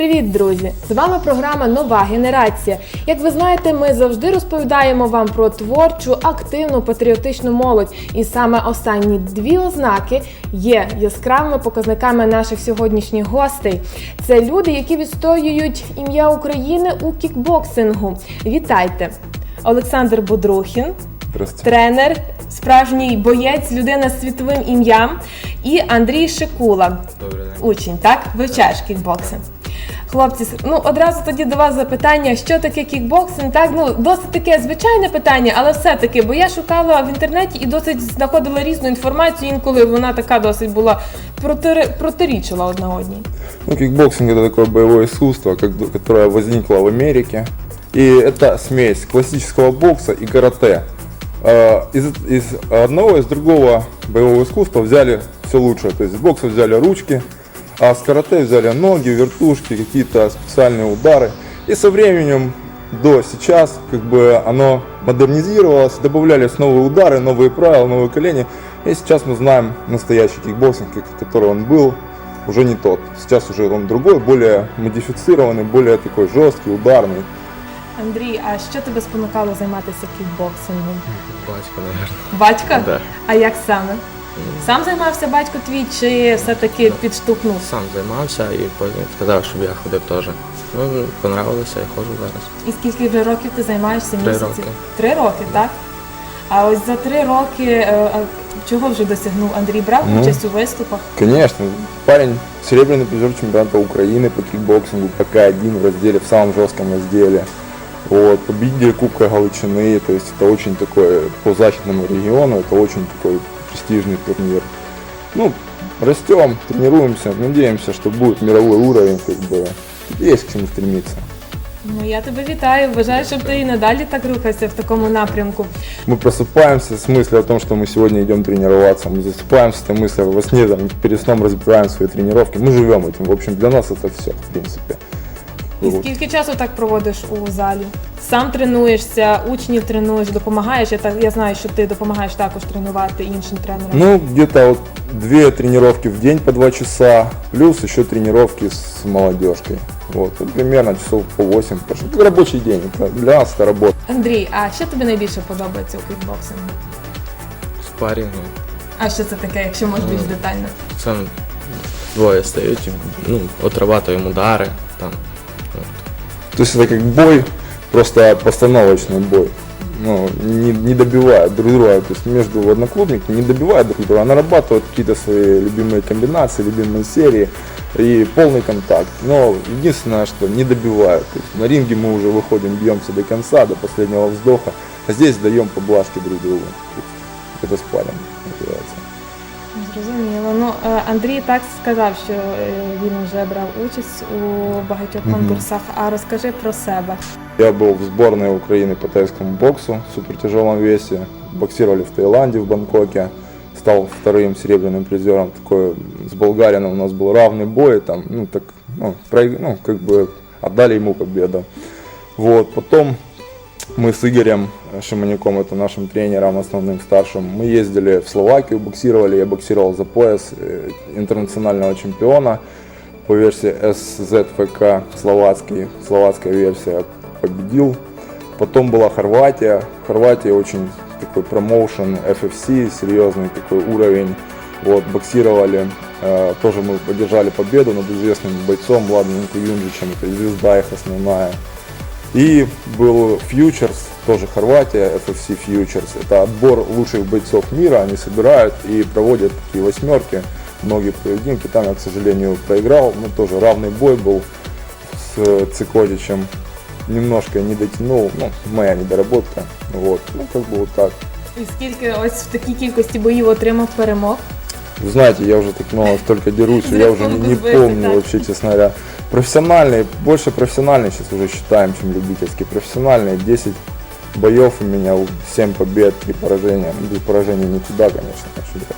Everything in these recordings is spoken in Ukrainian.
Привіт, друзі! З вами програма Нова генерація. Як ви знаєте, ми завжди розповідаємо вам про творчу, активну, патріотичну молодь. І саме останні дві ознаки є яскравими показниками наших сьогоднішніх гостей. Це люди, які відстоюють ім'я України у кікбоксингу. Вітайте! Олександр Бодрухін, тренер, справжній боєць, людина з світовим ім'ям, і Андрій Шикула, Добрий день. учень, так? Вивчаєш кікбоксинг. Хлопці, с- ну одразу тоді до вас запитання, що таке кікбоксинг? Так, ну досить таке звичайне питання, але все-таки, бо я шукала в інтернеті і досить знаходила різну інформацію. Інколи вона така досить була протири- протирічила одна одній. Ну, кикбоксинг это такое боевое искусство, как- которое возникло в Америке. И это смесь классического бокса и карате. Э, Из, из одного и из другого боевого искусства взяли все лучшее. То есть с бокса взяли ручки, а с карате взяли ноги, вертушки, какие-то специальные удары. И со временем до сейчас как бы оно модернизировалось, добавлялись новые удары, новые правила, новые колени. И сейчас мы знаем настоящий кикбоксинг, который он был, уже не тот. Сейчас уже он другой, более модифицированный, более такой жесткий, ударный. Андрій, а що тебе спонукало займатися кікбоксингом? Батько, мабуть. Батька? Да. А як саме? Сам займався батько твій, чи все-таки підштовхнув? Сам займався і потім сказав, щоб я ходив теж. Ну, понравилося, я ходжу зараз. І скільки вже років ти займаєшся Три місяців? роки. Три роки, так? А ось за три роки е, а чого вже досягнув Андрій? Брав Ну. участь у виступах? Конечно, парень серебряный призер чемпионата Украины по кикбоксингу, ПК-1 в разделе, в самом жестком разделе. Вот, победитель Кубка Галичины, то есть это очень такой, по защитному региону, это очень такой престижный турнир. Ну, растем, тренируемся, надеемся, что будет мировой уровень, как бы, есть к чему стремиться. Ну я тебе вітаю. Бажаю, щоб ти і надалі так рухався в такому напрямку. Мы просыпаемся с мыслью о том, что мы сегодня идем тренироваться. Мы засыпаем с этой мыслью во сне, там, перед сном разбираем свои тренировки. Мы живем этим. В общем, для нас это все, в принципе. І Вот. скільки часу так проводиш у залі? Сам тренуєшся, учнів тренуєш, допомагаєш. Я так я знаю, що ти допомагаєш також тренувати іншим тренерам. Ну, где-то вот две тренировки в день по два часа, плюс еще тренировки с молодежкой. Вот, ну, примерно часов по 8. Потому что это рабочий день, это для нас это работа. Андрій, а що тобі найбільше подобається у кікбоксингу? Спарінги. А що це таке, якщо можеш більш детально? Це двоє стають, і, ну, отрабатуємо удари. Там. То есть это как бой, просто постановочный бой. Ну, не, не добивают друг друга, то есть между одноклубниками не добивают друг друга, а нарабатывают какие-то свои любимые комбинации, любимые серии и полный контакт. Но единственное, что не добивают. То есть на ринге мы уже выходим, бьемся до конца, до последнего вздоха, а здесь даем поблажки друг другу. Это спарринг называется. Зрозуміло. Ну е, Андрій так сказав, що е, він вже брав участь у багатьох Мгм. конкурсах. А розкажи про себе. Я был в сборной Украины по тайскому боксу в супертяжелом весе. Боксировали в Таиланде, в Бангкоке. Стал вторым серебряным призером. Такой с болгарином у нас был равный бой. Там, ну, так, ну, проиг- ну, как бы отдали ему победу. Вот, потом мы с Игорем Шиманяком, это нашим тренером, основным старшим, мы ездили в Словакию, боксировали. Я боксировал за пояс э, интернационального чемпиона по версии СЗФК словацкий, словацкая версия победил. Потом была Хорватия. В Хорватии очень такой промоушен, FFC, серьезный такой уровень. Вот, боксировали. Э, тоже мы поддержали победу над известным бойцом Владимиром Юнжичем, это звезда их основная. И был Futures, тоже Хорватия, FFC Futures. Это отбор лучших бойцов мира. Они собирают и проводят такие восьмерки, многие поединки. Там я, к сожалению, проиграл. Но тоже равный бой был с Цикотичем. Немножко не дотянул, ну, моя недоработка. Вот, ну, как бы вот так. І скільки ось в такій кількості боїв отримав перемог? Вы знаете, я уже так много столько дерусь, что я уже не, не Сбылся, помню да. вообще, честно говоря. Профессиональные, больше профессиональные сейчас уже считаем, чем любительские. Профессиональные 10 боев у меня, 7 побед, 3 поражения. Ну, Без поражений не туда, конечно, ошибка.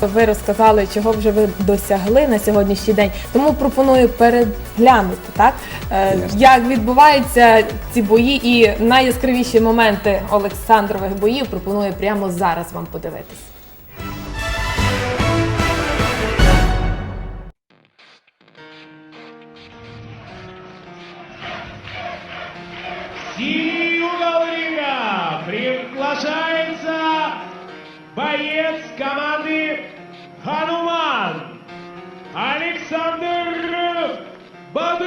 Ви розказали, чого вже ви досягли на сьогоднішній день. Тому пропоную переглянути, так е, Звісно. як відбуваються ці бої, і найяскравіші моменти Олександрових боїв пропоную прямо зараз вам подивитись. Kamadi Hanuman Alexander One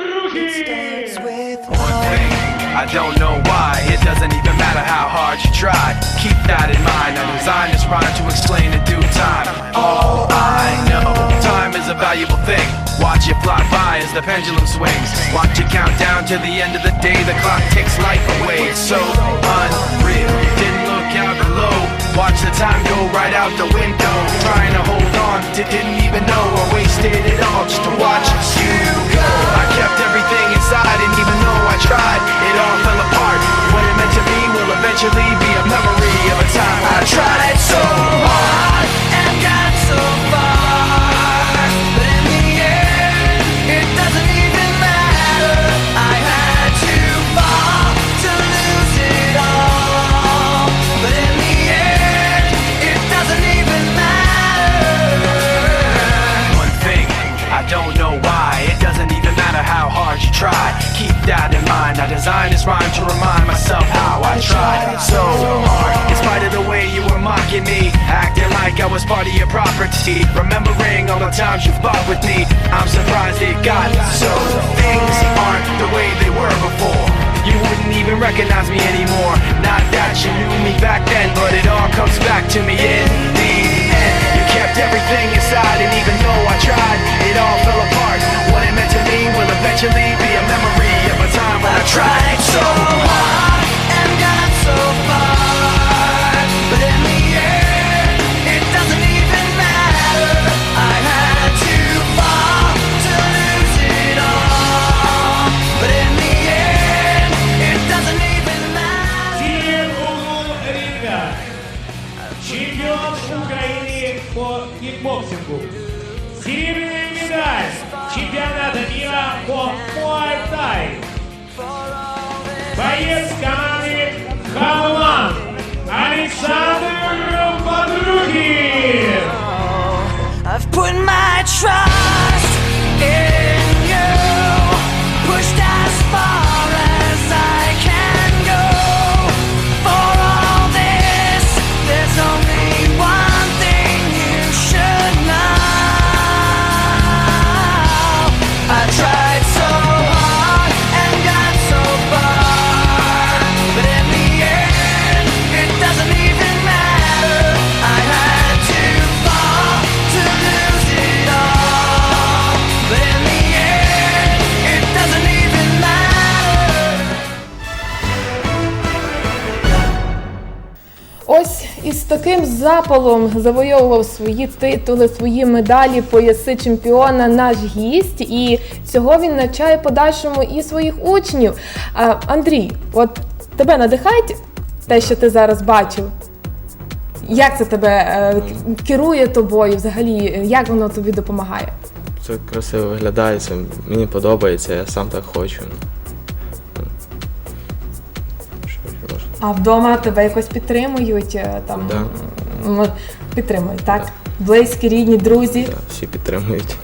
thing, I don't know why, it doesn't even matter how hard you try. Keep that in mind, I'm designed this rhyme to explain in due time. All I know, time is a valuable thing. Watch it fly by as the pendulum swings. Watch it count down to the end of the day. The clock takes life away. It's so unreal. You didn't look out below. Watch the time go right out the window. Trying to hold on to didn't even know I wasted it all just to watch you go. I kept everything inside, and even though I tried, it all fell apart. What it meant to be will eventually be a memory of a time I tried so hard back 我 таким запалом завойовував свої титули, свої медалі, пояси чемпіона наш гість, і цього він навчає подальшому і своїх учнів. А, Андрій, от тебе надихає те, що ти зараз бачив? Як це тебе е, керує тобою? Взагалі, як воно тобі допомагає? Це красиво виглядає, це мені подобається, я сам так хочу. А вдома тебе якось підтримують? е, Там Да. м, підтримують, так? Близькі, рідні, друзі. Да, всі підтримують.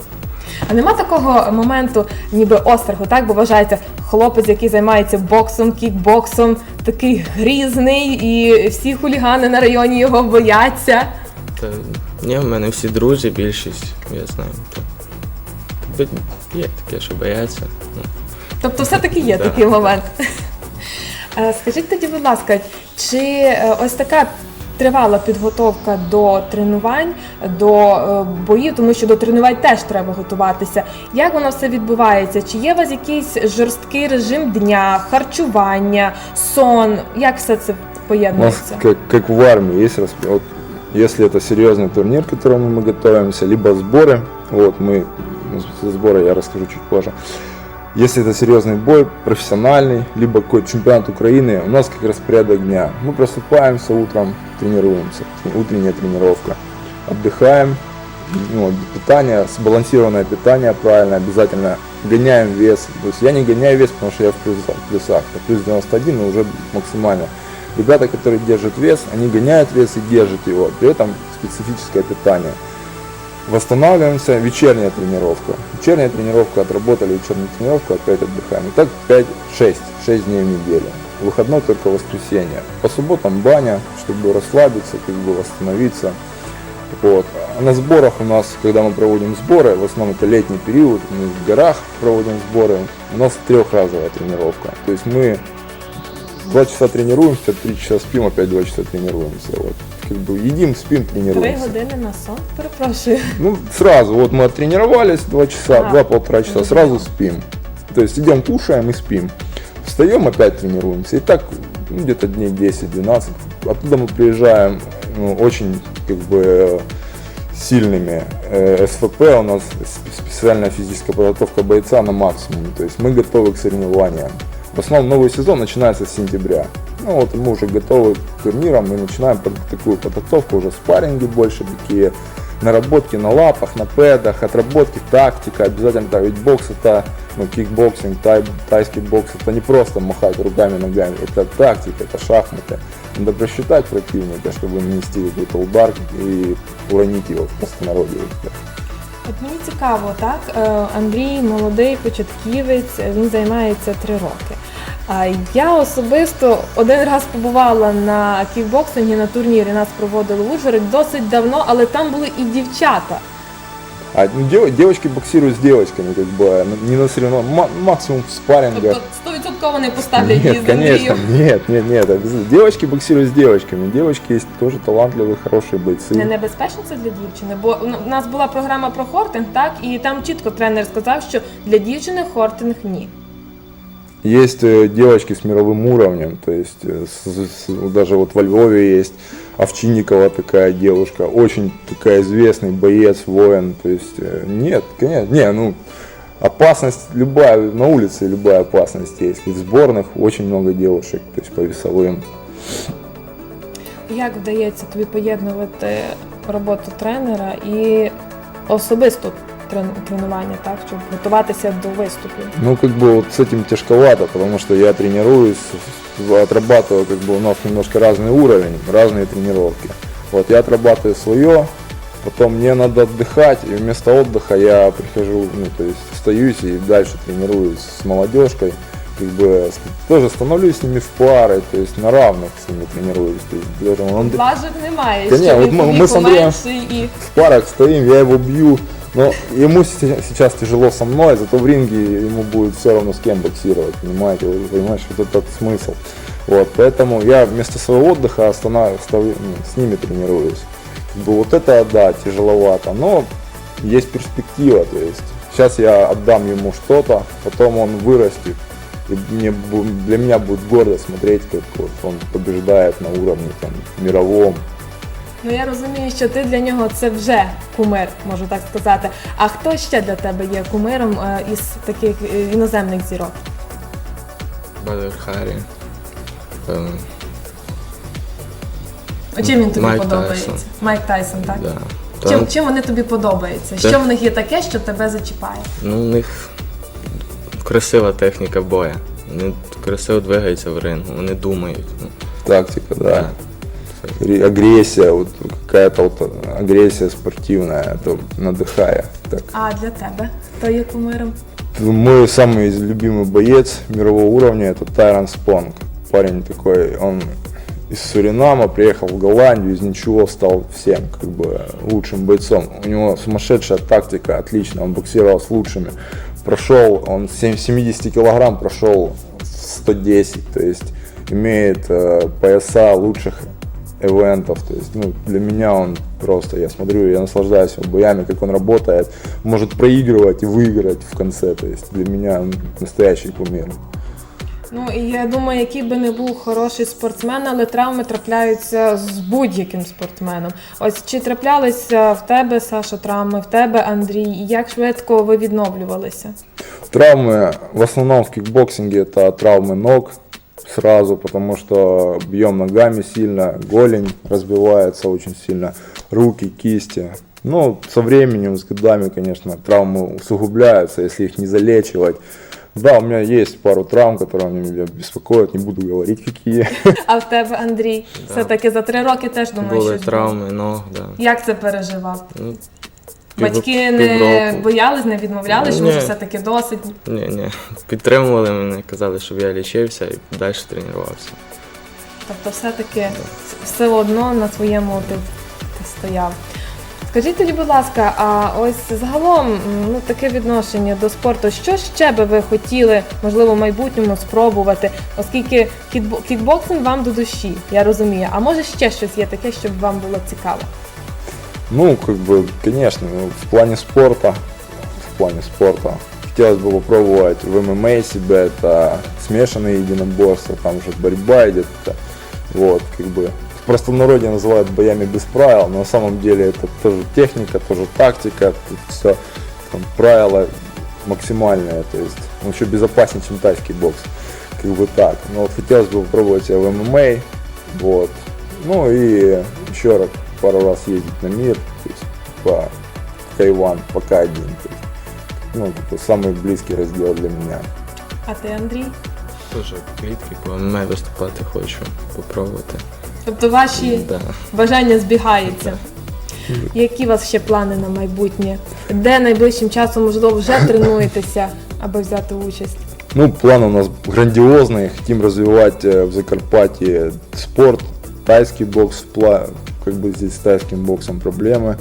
А нема такого моменту, ніби остраху, так? Бо вважається, хлопець, який займається боксом, кікбоксом, такий грізний, і всі хулігани на районі його бояться. Та ні, в мене всі друзі, більшість, я знаю. То, є таке, що бояться. Ну, Тобто, все-таки є Да. такий момент. Скажіть тоді, будь ласка, чи е, ось така тривала підготовка до тренувань, до е, боїв, тому що до тренувань теж треба готуватися. Як воно все відбувається? Чи є у вас якийсь жорсткий режим дня, харчування, сон? Як все це У нас поєднується? как, как в армии есть расп- вот, если это серьезный турнир, к которому мы готовимся, либо сборы, вот мы ну, сборы я расскажу чуть позже. Если это серьезный бой, профессиональный, либо какой-то чемпионат Украины, у нас как распорядок дня. Мы просыпаемся утром, тренируемся, утренняя тренировка, отдыхаем, ну, питание, сбалансированное питание, правильно, обязательно гоняем вес. То есть я не гоняю вес, потому что я в плюсах, в плюсах. Я плюс 91, но уже максимально. Ребята, которые держат вес, они гоняют вес и держат его, при этом специфическое питание. Восстанавливаемся, вечерняя тренировка. Вечерняя тренировка, отработали вечернюю тренировку, опять отдыхаем. И так 5-6, 6 дней в неделю. выходной только воскресенье. По субботам баня, чтобы расслабиться, как бы восстановиться. Вот. А на сборах у нас, когда мы проводим сборы, в основном это летний период, мы в горах проводим сборы, у нас трехразовая тренировка. То есть мы два часа тренируемся, три часа спим, опять два часа тренируемся. Вот. Бы едим, спим, Три тренируемся. години на сон, перепрошую. Ну, сразу, вот мы оттренировались два часа, А, два-полтора часа, сразу спим. То есть идем, кушаем и спим. Встаем, опять тренируемся. И так ну, где-то дней 10-12. Оттуда мы приезжаем ну, очень как бы сильными. Э, СФП у нас сп- специальная физическая подготовка бойца на максимуме. То есть мы готовы к соревнованиям. В основном новый сезон начинается с сентября. Ну вот мы уже готовы к турнирам и начинаем такую подготовку, уже спарринги больше такие, наработки на лапах, на пэдах, отработки, тактика, обязательно, да, ведь бокс это, ну, кикбоксинг, тай, тайский бокс, это не просто махать руками, ногами, это тактика, это шахматы. Надо просчитать противника, чтобы нанести какой-то удар и уронить его в простонародье. От мені цікаво, так? е, Андрій молодий початківець, він займається три роки. Я особисто один раз побувала на кікбоксингі на турнірі, нас проводили в Ужгороді досить давно, але там були і дівчата. А ну, дев- девочки боксируют с девочками, как бы, ну, не на соревнованиях, максимум в спаррингах. Тобто 100% вони поставлять її Нет, з Андрієм. конечно, нет, нет, нет. так, Девочки боксируют с девочками. Девочки есть тоже талантливые, хорошие бойцы. Не небезпечно це для дівчини, бо ну, у нас була програма про хортинг, так, і там чітко тренер сказав, що для дівчини хортинг ні. Есть э, девочки с мировым уровнем, то есть э, с- с- даже вот во Львове есть Овчинникова такая девушка, очень такая известный боец, воин, то есть э, нет, конечно, не, ну опасность любая, на улице любая опасность есть. И в сборных очень много девушек, то есть по весовым. Як вдається тобі поєднувати роботу тренера і особисто трен- тренування, так, щоб готуватися до виступів? Ну, как бы вот с этим тяжковато, потому что я тренируюсь, отрабатываю, как бы у нас немножко разный уровень, разные тренировки. Вот я отрабатываю свое, потом мне надо отдыхать, и вместо отдыха я прихожу, ну, то есть остаюсь и дальше тренируюсь с молодежкой, как бы с- тоже становлюсь с ними в пары, то есть на равных с ними тренируюсь. То есть даже он Важок немає, Та ні, що от він ми- по ми з віку Андрієм- менший і в парах стоим, я его бью. Но ему се- сейчас тяжело со мной, зато в ринге ему будет все равно с кем боксировать, понимаете, вы понимаете, вот этот смысл. Вот, поэтому я вместо своего отдыха останавливаюсь, с ними тренируюсь. Как бы вот это, да, тяжеловато, но есть перспектива, то есть сейчас я отдам ему что-то, потом он вырастет, и мне, бу- для меня будет гордо смотреть, как вот он побеждает на уровне там, мировом, ну я розумію, що ти для нього це вже кумир, можу так сказати. А хто ще для тебе є кумиром е, із таких е, іноземних зірок? Бадер Харі. Ем, Чим він тобі Майк подобається? Тайсон. Майк Тайсон, так? да. Чим, Там, чим вони тобі подобаються? Те- Що в них є таке, що тебе зачіпає? ну, у них красива техніка боя. Вони красиво двигаються в рингу, вони думають. Ну, тактика, да. да. Ре- агрессия, вот какая-то вот агрессия спортивная, это надыхая. Так. А для тебе хто є кумиром? Мой самый любимый боец мирового уровня это Тайрон Спонг. Парень такой, он из Суринама приехал в Голландию, из ничего стал всем как бы лучшим бойцом. У него сумасшедшая тактика, отлично, он боксировал с лучшими. Прошел, он с 70 килограмм прошел в 110, то есть имеет э, пояса лучших эвентов. То есть, ну, для меня он просто, я смотрю, я наслаждаюсь его боями, как он работает, может проигрывать и выиграть в конце. То есть для меня он настоящий кумир. Ну і я думаю, який би не був хороший спортсмен, але травми трапляються з будь-яким спортсменом. Ось чи траплялися в тебе, Саша, травми, в тебе, Андрій, і як швидко ви відновлювалися? Травмы в основном в кикбоксинге это травмы ног сразу, потому что бьем ногами сильно, голень разбивается очень сильно, руки, кисти. Ну, со временем, с годами, конечно, травмы усугубляются, если их не залечивать. Да, у меня есть пару травм, которые меня беспокоят, не буду говорить какие. А в тебе, Андрій, все-таки за три роки теж думаю, Були що травми, ног, да. Як це переживав? Ну, пів- Батьки не півроку. боялись, не відмовляли, що Ні. може все-таки досить. Ні, ні. Підтримували мене, казали, щоб я лічився і далі тренувався. Тобто все-таки все одно на своєму ти, ти стояв. Скажіть тоді, будь ласка, а ось загалом м, ну, таке відношення до спорту, що ще би ви хотіли, можливо, в майбутньому спробувати, оскільки кікбо- кікбоксинг вам до душі, я розумію. А може ще щось є таке, щоб вам було цікаво? Ну, как бы, конечно, ну, в плане спорта, в плане спорта, хотелось бы попробовать в ММА себя, это смешанные единоборства, там же борьба идет, это, вот, как бы, в простонародье называют боями без правил, но на самом деле это тоже техника, тоже тактика, тут все, там, правила максимальные, то есть, он еще безопаснее, чем тайский бокс, как бы так, но вот хотелось бы попробовать себя в ММА, вот, ну и еще раз пару раз ездить на мир, то есть по Тайван, пока один. То есть, ну, это самый близкий раздел для меня. А ти, Андрій? Дуже клітки, по ММА виступати хочу, попробувати. Тобто ваші Да. бажання збігаються. Які у вас ще плани на майбутнє? Де найближчим часом, можливо, вже тренуєтеся, аби взяти участь? Ну, планы у нас грандиозные, хотим развивать э, в Закарпатье спорт, тайский бокс, пла- как бы здесь с тайским боксом проблемы,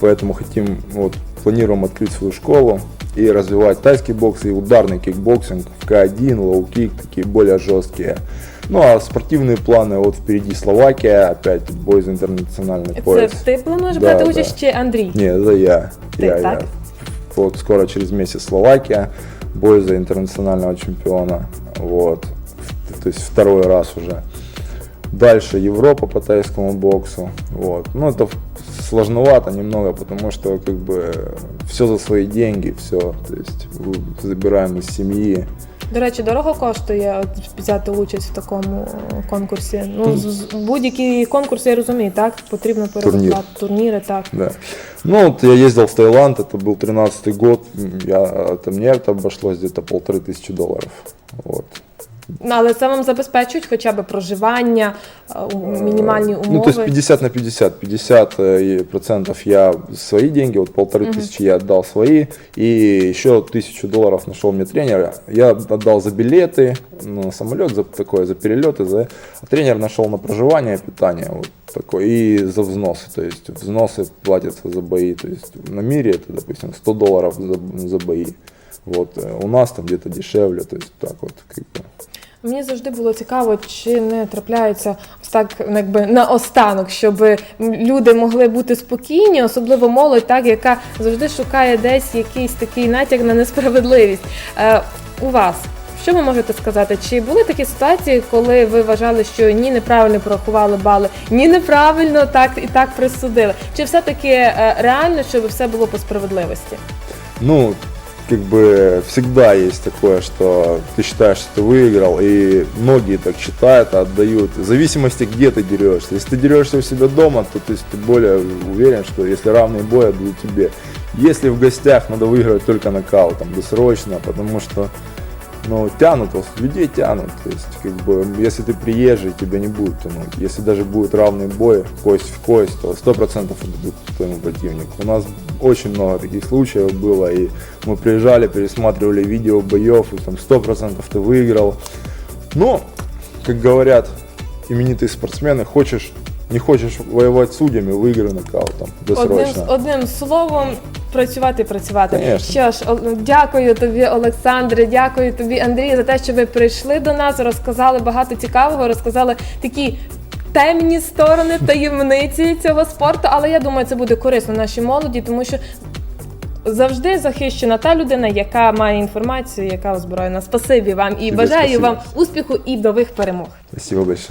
поэтому хотим, вот, планируем открыть свою школу и развивать тайский бокс и ударный кикбоксинг в К1, лоу-кик, такие более жесткие. Ну а спортивные планы, вот впереди Словакия, опять бой за интернациональный Це пояс. ти плануєш Да, брати да. участь чи Андрій? Не, это я. Ты, я, так? я. Вот скоро через месяц Словакия, бой за интернационального чемпиона. Вот. То есть второй раз уже. Дальше Европа по тайскому боксу. Вот. Ну это сложновато немного, потому что как бы все за свои деньги, все. То есть забираем из семьи. До речі, дорого коштує от, взяти участь в такому е, конкурсі. Ну, з- з- будь-які конкурси я розумію, так? Потрібно переплати турніри, так. Да. Ну вот я ездил в Таиланд, это был 13 год, я, это, мне это обошлось где-то полторы тысячи долларов. Вот. Ну, але це вам забезпечують хоча б проживання, е, у- мінімальні умови. Ну, то есть 50 на 50. 50 э, и процентов я свои деньги, вот полторы тысячи я отдал свои, и еще тысячу долларов нашел мне тренера. Я отдал за билеты на самолет, за такое, за перелеты, за... а тренер нашел на проживание, питание, вот такое, и за взносы, то есть взносы платятся за бои, то есть на мире это, допустим, 100 долларов за, за бои. Вот, э, у нас там где-то дешевле, то есть так вот, как бы. Мені завжди було цікаво, чи не трапляються так, ну, якби наостанок, щоб люди могли бути спокійні, особливо молодь, так яка завжди шукає десь якийсь такий натяк на несправедливість. Е, у вас що ви можете сказати? Чи були такі ситуації, коли ви вважали, що ні, неправильно порахували бали, ні, неправильно так і так присудили? Чи все-таки е, реально, щоб все було по справедливості? Ну, как бы всегда есть такое, что ты считаешь, что ты выиграл, и многие так считают, а отдают. В зависимости, где ты дерешься. Если ты дерешься у себя дома, то, то есть ты более уверен, что если равный бой, отдают тебе. Если в гостях, надо выигрывать только нокаутом, досрочно, потому что ну, тянут вас, людей тянут. То есть, как бы, если ты приезжий, тебя не будут тянуть. Если даже будет равный бой, кость в кость, то сто процентов отдадут твоему противнику. У нас очень много таких случаев было, и мы приезжали, пересматривали видео боев, и там сто процентов ты выиграл. Но, как говорят именитые спортсмены, хочешь, не хочешь воевать с судьями, выиграй нокаутом Одним, досрочно. одним словом, працювати, працювати. Конечно. Що ж, дякую тобі, Олександре, дякую тобі, Андрій, за те, що ви прийшли до нас, розказали багато цікавого, розказали такі. Темні сторони таємниці цього спорту, але я думаю, це буде корисно нашій молоді, тому що завжди захищена та людина, яка має інформацію, яка озброєна. Спасибі вам і Тобі бажаю спасибо. вам успіху і нових перемог. Спасибо большое.